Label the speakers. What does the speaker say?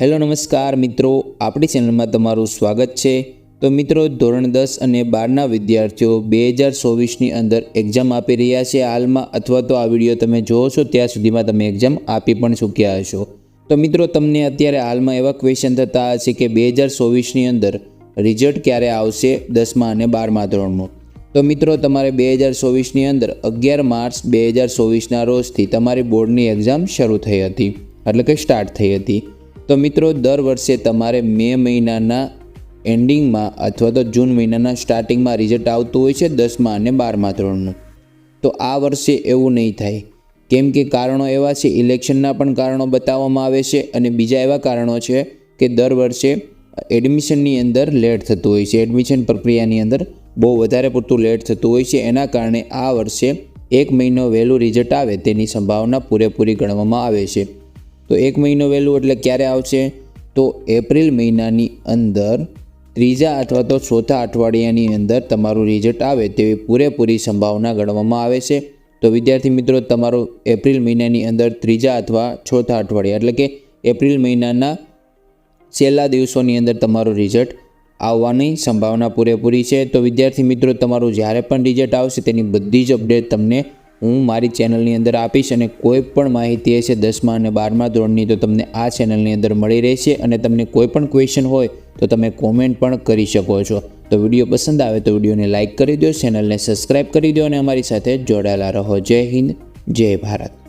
Speaker 1: Hello નમસ્કાર મિત્રો, આપણી ચેનલમાં તમારું સ્વાગત છે. તો મિત્રો, ધોરણ દસ અને બારના વિદ્યાર્થીઓ બે હજાર ચોવીસની અંદર એક્ઝામ આપી રહ્યા છે હાલમાં, અથવા તો આ વીડિયો તમે જોવો છો, ત્યાં સુધીમાં તમે એક્ઝામ આપી પણ ચૂક્યા હશો. તો મિત્રો, તમને અત્યારે હાલમાં એવા ક્વેશ્ચન થતા હશે કે બે હજાર ચોવીસની અંદર રિઝલ્ટ ક્યારે આવશે દસમા અને બારમા ધોરણનું? તો મિત્રો, તમારે બે હજાર ચોવીસની અંદર અગિયાર માર્ચ બે હજાર ચોવીસના રોજથી તમારી બોર્ડની એક્ઝામ શરૂ થઈ હતી. એટલે કે સ્ટાર્ટ થઈ હતી. તો મિત્રો, દર વર્ષે તમારે મે મહિનાના એન્ડિંગમાં અથવા તો જૂન મહિનાના સ્ટાર્ટિંગમાં રિઝલ્ટ આવતું હોય છે દસમા અને બારમા ધોરણનું. તો આ વર્ષે એવું નહીં થાય. કેમ કે કારણો એવા છે, ઇલેક્શનના પણ કારણો બતાવવામાં આવે છે અને બીજા એવા કારણો છે કે દર વર્ષે એડમિશનની અંદર લેટ થતું હોય છે. એડમિશન પ્રક્રિયાની અંદર બહુ વધારે પૂરતું લેટ થતું હોય છે. એના કારણે આ વર્ષે એક મહિનો વહેલું રિઝલ્ટ આવે તેની સંભાવના પૂરેપૂરી ગણવામાં આવે છે. તો એક મહિનો વહેલું એટલે ક્યારે આવશે? તો એપ્રિલ મહિનાની અંદર ત્રીજા અથવા તો ચોથા અઠવાડિયાની અંદર તમારું રિઝલ્ટ આવે તેવી પૂરેપૂરી સંભાવના ગણવામાં આવે છે. તો વિદ્યાર્થી મિત્રો, તમારું એપ્રિલ મહિનાની અંદર ત્રીજા અથવા ચોથા અઠવાડિયા એટલે કે એપ્રિલ મહિનાના છેલ્લા દિવસોની અંદર તમારું રિઝલ્ટ આવવાની સંભાવના પૂરેપૂરી છે. તો વિદ્યાર્થી મિત્રો, તમારું જ્યારે પણ રિઝલ્ટ આવશે તેની બધી જ અપડેટ તમને હું મારી ચેનલની અંદર આપીશ અને કોઈ પણ માહિતી હશે દસમા અને બારમા ધોરણની, તો તમને આ ચેનલની અંદર મળી રહેશે અને તમને કોઈ પણ ક્વેશ્ચન હોય, તો તમે કોમેન્ટ પણ કરી શકો છો. તો વીડિયો પસંદ આવે તો વિડીયોને લાઇક કરી દો, ચેનલને સબસ્ક્રાઈબ કરી દો અને અમારી સાથે જોડાયેલા રહો. જય હિન્દ, જય ભારત.